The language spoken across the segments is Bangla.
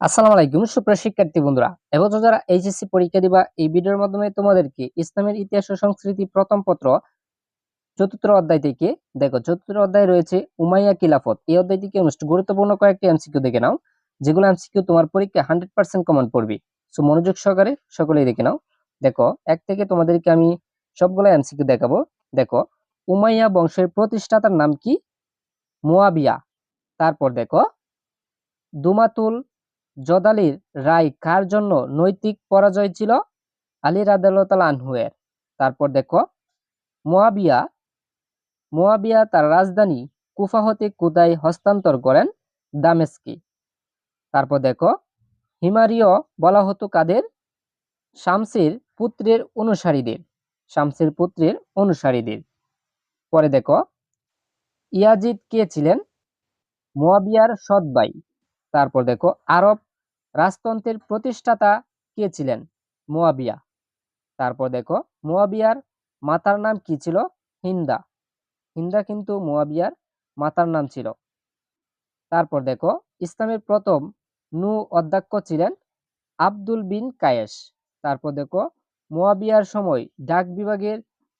আসসালামু আলাইকুম, সুপ্রিয় শিক্ষার্থী বন্ধুরা। এবছর যারা এইচএসসি পরীক্ষা দিবা, এই ভিডিওর মাধ্যমে তোমাদেরকে ইসলামের ইতিহাস ও সংস্কৃতি প্রথম পত্র, চতুর্থ অধ্যায় থেকে, দেখো, চতুর্থ অধ্যায় রয়েছে উমাইয়া কিলাফত এই অধ্যায় থেকে গুরুত্বপূর্ণ কয়েকটি এমসিকিউ দেখে নাও। যেগুলো এমসিকিউ তোমার পরীক্ষা হান্ড্রেড পার্সেন্ট কমন পড়বে সো মনোযোগ সহকারে সকলেই দেখে নাও। দেখো, এক থেকে তোমাদেরকে আমি সবগুলো এমসিকিউ দেখাবো। দেখো, উমাইয়া বংশের প্রতিষ্ঠাতার নাম কি? মুয়াবিয়া। তারপর দেখো, দুমাতুল জদালির রায় কার জন্য নৈতিক পরাজয় ছিল? আলী রাদাল আনহুয়ের। তারপর দেখো মোয়াবিয়া মোয়াবিয়া তার রাজধানী কুফা হতে কুদায় হস্তান্তর করেন দামেস্কি। তারপর দেখো হিমারিয় বলা হতো কাদের? শামসির পুত্রের অনুসারীদের, শামসির পুত্রের অনুসারীদের। পরে দেখো, ইয়াজিদ কে ছিলেন? মোয়াবিয়ার সৎ তারপর দেখো, আরব রাজতন্ত্রের প্রতিষ্ঠাতা কে ছিলেন? মোয়াবিয়া। তারপর দেখো, মোয়াবিয়ার মাতার নাম কি ছিল? হিন্দা। হিন্দা কিন্তু মোয়াবিয়ার মাতার নাম ছিল। তারপর দেখো, ইসলামের প্রথম নু অধ্যক্ষ ছিলেন আব্দুল বিন কায়েস। তারপর দেখো, মোয়াবিয়ার সময় ডাক বিভাগের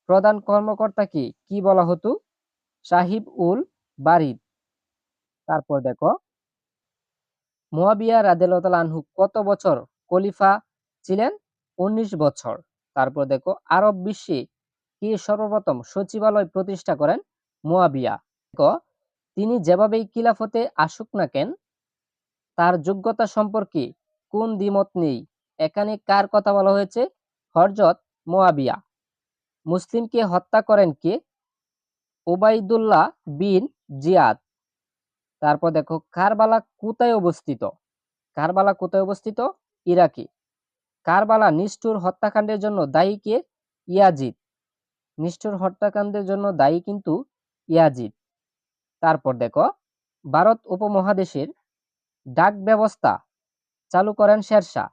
প্রধান কর্মকর্তাকে কি বলা হতো? সাহিব উল বারিদ। তারপর দেখো মোয়াবিয়া রাদেলতাল আনহু কত বছর কলিফা ছিলেন? উনিশ বছর। তারপর দেখো, আরব বিশ্বে কে সর্বপ্রথম সচিবালয় প্রতিষ্ঠা করেন মোয়াবিয়া? তিনি যেভাবেই কিলাফতে আসুক না কেন, তার যোগ্যতা সম্পর্কে কোন দ্বিমত নেই। এখানে কার কথা বলা হয়েছে? হরজত মোয়াবিয়া। মুসলিমকে হত্যা করেন কে? ওবাইদুল্লাহ বিন জিয়াদ। তারপর দেখো কারবালা কোথায় অবস্থিত? কারবালা কোথায় অবস্থিত? ইরাকে। কারবালা নিষ্ঠুর হত্যাকাণ্ডের জন্য দায়ী কে? ইয়াজিদ। নিষ্ঠুর হত্যাকাণ্ডের জন্য দায়ী কিন্তু ইয়াজিদ। তারপর দেখো, ভারত উপমহাদেশের ডাক ব্যবস্থা চালু করেন শেরশাহ।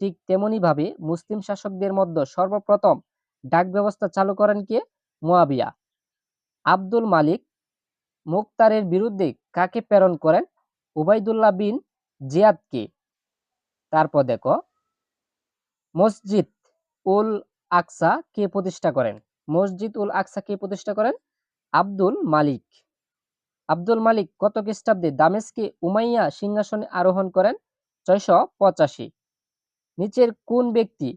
ঠিক তেমনি ভাবে মুসলিম শাসকদের মধ্যে সর্বপ্রথম ডাক ব্যবস্থা চালু করেন কে? মুয়াবিয়া। আব্দুল মালিক মুক্তারের বিরুদ্ধে কাকে প্রেরণ করেন? উবাইদুল্লাহ বিন জিয়াদকে। তারপর দেখো, মসজিদ উল আকসা কে প্রতিষ্ঠা করেন? মসজিদ উল আকসা কে প্রতিষ্ঠা করেন? আব্দুল মালিক। আব্দুল মালিক কত খ্রিস্টাব্দে দামেস্কে উমাইয়া সিংহাসনে আরোহণ করেন? ছয়শো পঁচাশি। নিচের কোন ব্যক্তি?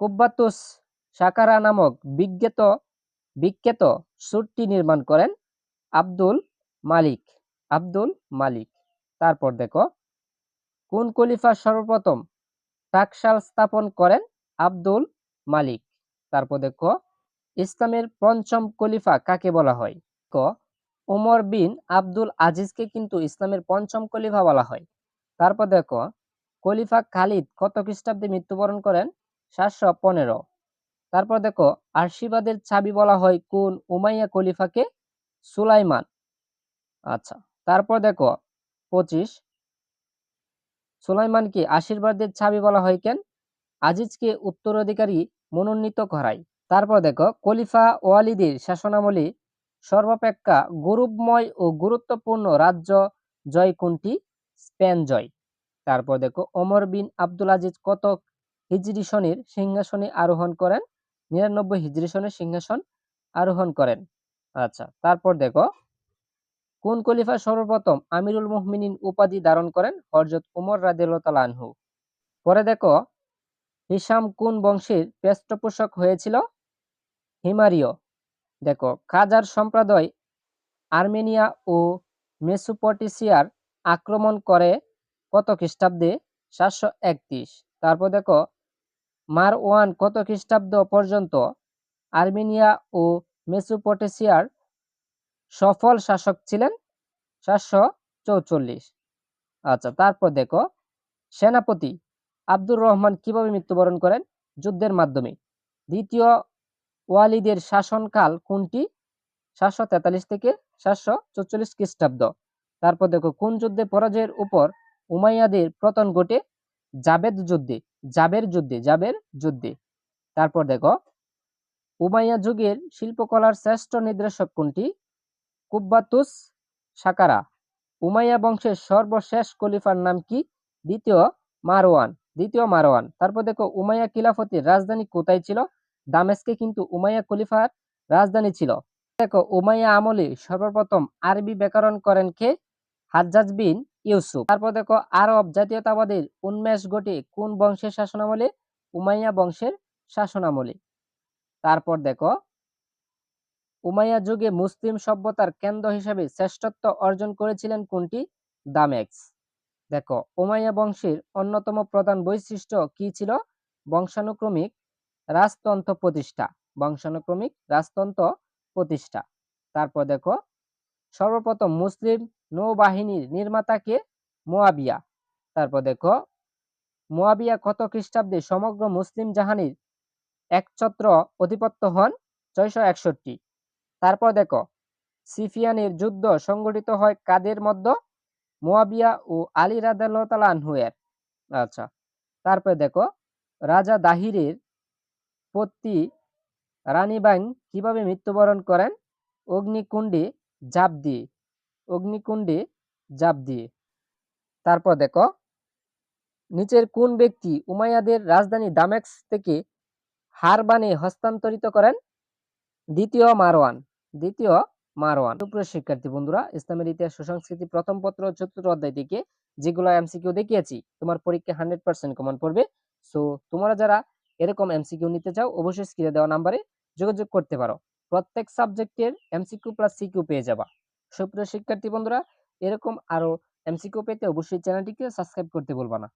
কুব্বাতুস সাকারা নামক বিজ্ঞাত বিখ্যাত সুরটি নির্মাণ করেন? আব্দুল মালিক আব্দুল মালিক। তারপর দেখো, কোন খলিফা সর্বপ্রথম টাকশাল স্থাপন করেন? আব্দুল মালিক। তারপর দেখো, ইসলামের পঞ্চম খলিফা কাকে বলা হয়? ক উমর বিন আব্দুল আজিজকে কিন্তু ইসলামের পঞ্চম খলিফা বলা হয়। তারপর দেখো, খলিফা খালিদ কত খ্রিস্টাব্দে মৃত্যুবরণ করেন? সাতশো পনেরো। তারপর দেখো আশীর্বাদের চাবি বলা হয় কোন উমাইয়া খলিফাকে? সুলাইমান। আচ্ছা তারপর দেখো, পঁচিশ। সুলাইমানকে আশীর্বাদের চাবি বলা হয় কেন? আজিজকে উত্তরাধিকারী মনোনীত করায় তারপর দেখো, খলিফা ওয়ালিদের শাসনামলে সর্বাপেক্ষা গৌরবময় ও গুরুত্বপূর্ণ রাজ্য জয় কোনটি? স্পেন জয়। তারপর দেখো, ওমর বিন আব্দুল আজিজ কতক হিজরি সনের সিংহাসনে আরোহণ করেন? নিরানব্বই হিজরি সনের সিংহাসন আরোহণ করেন। আচ্ছা তারপর দেখো। কোন খলিফা সর্বপ্রথম আমিরুল মুহমিনিন উপাধি ধারণ করেন? হরজত উমর রাদিয়াল্লাহু আনহু। পরে দেখো হিসাম কোন বংশের পৃষ্ঠপোষক হয়েছিল? হিমারিয়। দেখো, খাজার সম্প্রদায় আর্মেনিয়া ও মেসোপটেসিয়ার আক্রমণ করে কত খ্রিস্টাব্দে? সাতশো একত্রিশ। তারপর দেখো মার ওয়ান কত খ্রিস্টাব্দ পর্যন্ত আর্মেনিয়া ও মেসোপটেসিয়ার সফল শাসক ছিলেন সাতশো চৌচল্লিশ। আচ্ছা তারপর দেখো, সেনাপতি আব্দুর রহমান কীভাবে মৃত্যুবরণ করেন? যুদ্ধের মাধ্যমে। দ্বিতীয় ওয়ালিদের শাসনকাল কোনটি? সাতশো তেতাল্লিশ থেকে সাতশো চৌচল্লিশ খ্রিস্টাব্দ। তারপর দেখো, কোন যুদ্ধে পরাজয়ের উপর উমাইয়াদের পতন ঘটে? জাবেদ যুদ্ধে, জাবের যুদ্ধে জাবের যুদ্ধে। তারপর দেখো উমাইয়া যুগের শিল্পকলার শ্রেষ্ঠ নির্দেশক কোনটি? কুব্বাতুস সাকারা। উমাইয়া বংশের সর্বশেষ খলিফার নাম কি? দ্বিতীয় মারওয়ান দ্বিতীয় মারওয়ান। তারপর দেখো, উমাইয়া খিলাফতের রাজধানী কোথায় ছিল? দামেস্কে কিন্তু উমাইয়া খলিফার রাজধানী ছিল। দেখো, উমাইয়া আমলে সর্বপ্রথম আরবি ব্যাকরণ করেন কে? হাজ্জাজ বিন ইউসুফ। তারপর দেখো, আরব জাতীয়তাবাদের উন্মেষ ঘটে কোন বংশের শাসনামলে? উমাইয়া বংশের শাসনামলে। তারপর দেখো, উমাইয়া যুগে মুসলিম সভ্যতার কেন্দ্র হিসেবে শ্রেষ্ঠত্ব অর্জন করেছিলেন কোনটি? দামেক্স দেখো, উমাইয়া বংশের অন্যতম প্রধান বৈশিষ্ট্য কি ছিল? বংশানুক্রমিক রাজতন্ত্র প্রতিষ্ঠা। বংশানুক্রমিক রাজতন্ত্র প্রতিষ্ঠা। তারপর দেখো, সর্বপ্রথম মুসলিম নৌবাহিনীর নির্মাতাকে মোয়াবিয়া। তারপর দেখো, মোয়াবিয়া কত খ্রিস্টাব্দে সমগ্র মুসলিম জাহানির একছত্র অধিপত্য হন ছয়শো একষট্টি। তারপর দেখো, সিফিয়ানের যুদ্ধ সংগঠিত হয় কাদের মধ্যে? মোয়াবিয়া ও আলী রাদালতালানহুয়ের আচ্ছা তারপর দেখো, রাজা দাহিরের পত্নী রানীবাং কীভাবে মৃত্যুবরণ করেন? অগ্নিকুণ্ডে জাপ দিয়ে, অগ্নিকুণ্ডে জাপ দিয়ে। তারপর দেখো, নিচের কোন ব্যক্তি উমাইয়াদের রাজধানী দামেক্স থেকে হারবানে হস্তান্তরিত করেন দ্বিতীয় মারওয়ান দ্বিতীয় মারওয়ান। সুপ্রিয় শিক্ষার্থী বন্ধুরা, ইসলামের ইতিহাস, সুসংস্কৃতি, প্রথম পত্র চতুর্থ অধ্যায় থেকে যেগুলো এমসিকিউ দেখিয়েছি, তোমার পরীক্ষা হান্ড্রেড পার্সেন্ট কমন পড়বে। সো তোমরা যারা এরকম এমসিকিউ নিতে চাও, অবশ্যই স্ক্রিনে দেওয়া নাম্বারে যোগাযোগ করতে পারো। প্রত্যেক সাবজেক্টের এমসিকিউ প্লাস সিকিউ পেয়ে যাবা। সুপ্রিয় শিক্ষার্থী বন্ধুরা, এরকম আরও এমসিকিউ পেতে অবশ্যই চ্যানেলটিকে সাবস্ক্রাইব করতে ভুলবা না।